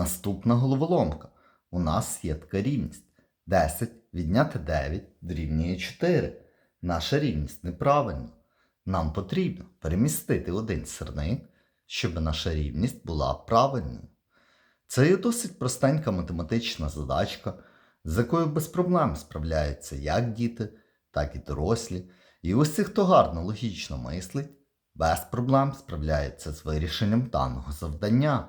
Наступна головоломка. У нас є така рівність. 10 відняти 9 дорівнює 4. Наша рівність неправильна. Нам потрібно перемістити один сирник, щоб наша рівність була правильною. Це є досить простенька математична задачка, з якою без проблем справляються як діти, так і дорослі. І усі, хто гарно логічно мислить, без проблем справляється з вирішенням даного завдання.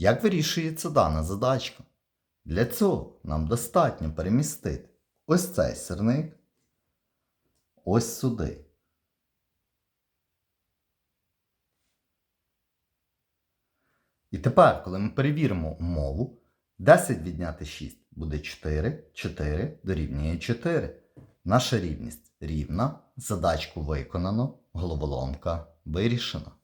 Як вирішується дана задачка? Для цього нам достатньо перемістити ось цей сирник ось сюди. І тепер, коли ми перевіримо умову, 10 відняти 6 буде 4, 4 дорівнює 4. Наша рівність рівна, задачку виконано, головоломка вирішена.